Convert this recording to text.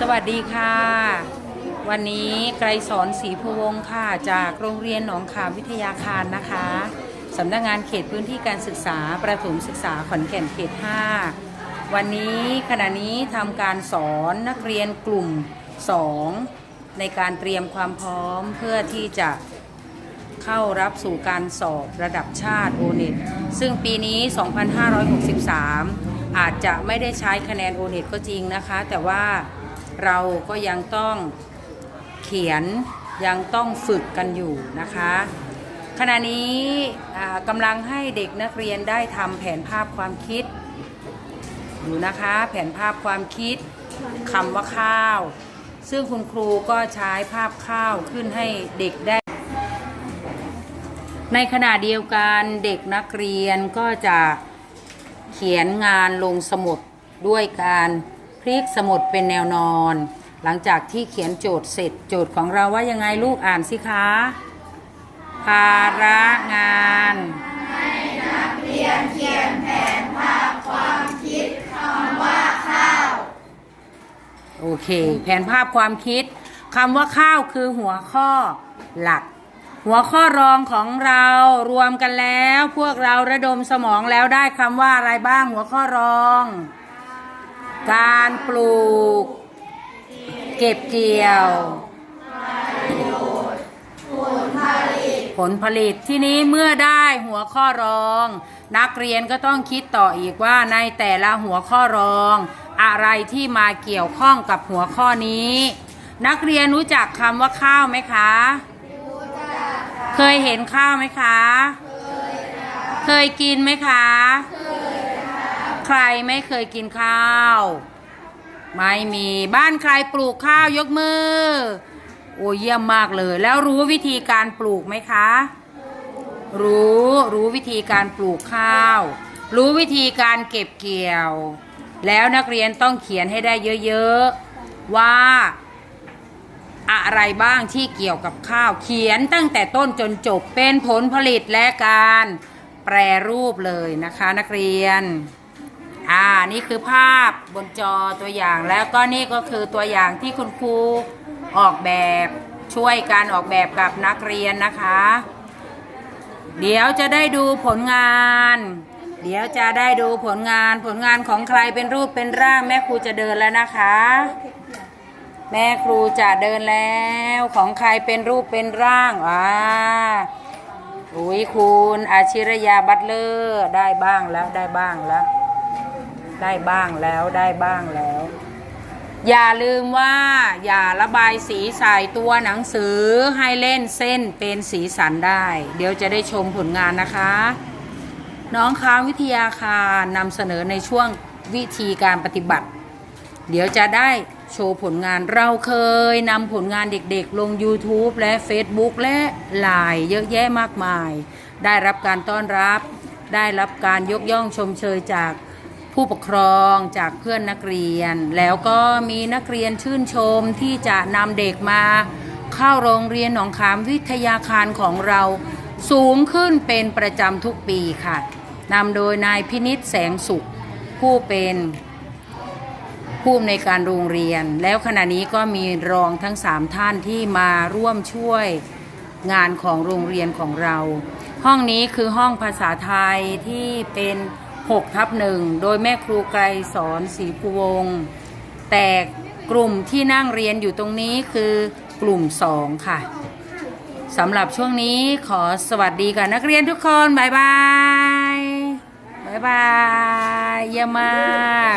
สวัสดีค่ะ วันนี้ไกรสอนศรีพวงศ์ค่ะ จากโรงเรียนหนองขามวิทยาคารนะคะสำนักงานเขตพื้นที่การศึกษาประถมศึกษาขอนแก่นเขต 5 วันนี้ขณะนี้ทำการสอนนักเรียนกลุ่ม 2 ในการเตรียมความพร้อมเพื่อที่จะเข้ารับสู่การสอบระดับชาติโอเน็ตซึ่งปีนี้ 2563 อาจจะไม่ได้ใช้คะแนนโอเน็ตก็จริงนะคะ แต่ว่า เราก็ยังต้องเขียนยังต้องฝึกกันอยู่นะคะ ขณะนี้กำลังให้เด็กนักเรียนได้ทำแผนภาพความคิดอยู่นะคะแผนภาพความคิดคำว่าข้าว ซึ่งคุณครูก็ใช้ภาพข้าวขึ้นให้เด็กได้ ในขณะเดียวกันเด็กนักเรียนก็จะเขียนงานลงสมุดด้วยการ พลิกสมุดเป็นแนวนอน หลังจากที่เขียนโจทย์เสร็จโจทย์ของเราว่ายังไงลูกอ่านสิคะ ภาระงานโอเค แผนภาพความคิดคำว่าข้าวคือหัวข้อหลัก หัวข้อรองของเรารวมกันแล้ว พวกเราระดมสมองแล้วได้คำว่าอะไรบ้างหัวข้อรอง การปลูก เก็บเกี่ยว ผลผลิตที่นี้เมื่อได้หัวข้อรอง นักเรียนก็ต้องคิดต่ออีกว่าในแต่ละหัวข้อรอง อะไรที่มาเกี่ยวข้องกับหัวข้อนี้ นักเรียนรู้จักคำว่าข้าวไหมคะ เคยเห็นข้าวไหมคะ เคยกินไหมคะ ใครไม่เคยกินข้าว ไม่มีบ้านใครปลูกข้าวยกมือ โอ้เยี่ยมมากเลย แล้วรู้วิธีการปลูกไหมคะ รู้รู้วิธีการปลูกข้าว รู้วิธีการเก็บเกี่ยว แล้วนักเรียนต้องเขียนให้ได้เยอะๆ ว่าอะไรบ้างที่เกี่ยวกับข้าวเขียนตั้งแต่ต้นจนจบเป็นผลผลิตและการแปรรูปเลยนะคะนักเรียน อ่านี่คือภาพบนจอตัวอย่างแล้วก็นี่ก็คือตัวอย่างที่คุณครูออกแบบช่วยการออกแบบกับนักเรียนนะคะ เดี๋ยวจะได้ดูผลงาน เดี๋ยวจะได้ดูผลงานผลงานของใครเป็นรูปเป็นร่าง แม่ครูจะเดินแล้วนะคะ แม่ครูจะเดินแล้วของใครเป็นรูปเป็นร่างอ่าอุ้ยคุณอาชิรยาบัตเลอร์ได้บ้างแล้วได้บ้างแล้ว ได้บ้างแล้วได้บ้างแล้ว อย่าลืมว่า อย่าระบายสีใส่ตัวหนังสือให้เล่นเส้นเป็นสีสันได้ เดี๋ยวจะได้ชมผลงานนะคะ น้องค้าวิทยาคารนำเสนอในช่วงวิธีการปฏิบัติ เดี๋ยวจะได้โชว์ผลงานเราเคยนำผลงานเด็กๆ ลง YouTube และ Facebook และไลน์เยอะแยะมากมาย ได้รับการต้อนรับ ได้รับการยกย่องชมเชยจาก ผู้ปกครองจากเพื่อนนักเรียน แล้วก็มีนักเรียนชื่นชมที่จะนำเด็กมา เข้าโรงเรียนหนองขามวิทยาคารของเราสูงขึ้นเป็นประจำทุกปีค่ะนำโดยนายพินิษแสงสุข ผู้เป็นผู้อำนวยการโรงเรียน แล้วขณะนี้ก็มีรองทั้งสามท่านที่มาร่วมช่วยงานของโรงเรียนของเรา ห้องนี้คือห้องภาษาไทยที่เป็น 6ทับหนึ่งโดยแม่ครูไกรสอนศรีภูวงศ์แต่กลุ่มที่นั่งเรียนอยู่ตรงนี้คือกลุ่มสองค่ะสำหรับช่วงนี้ขอสวัสดีกับนักเรียนทุกคน บ๊ายบาย บ๊ายบาย เยี่ยมมาก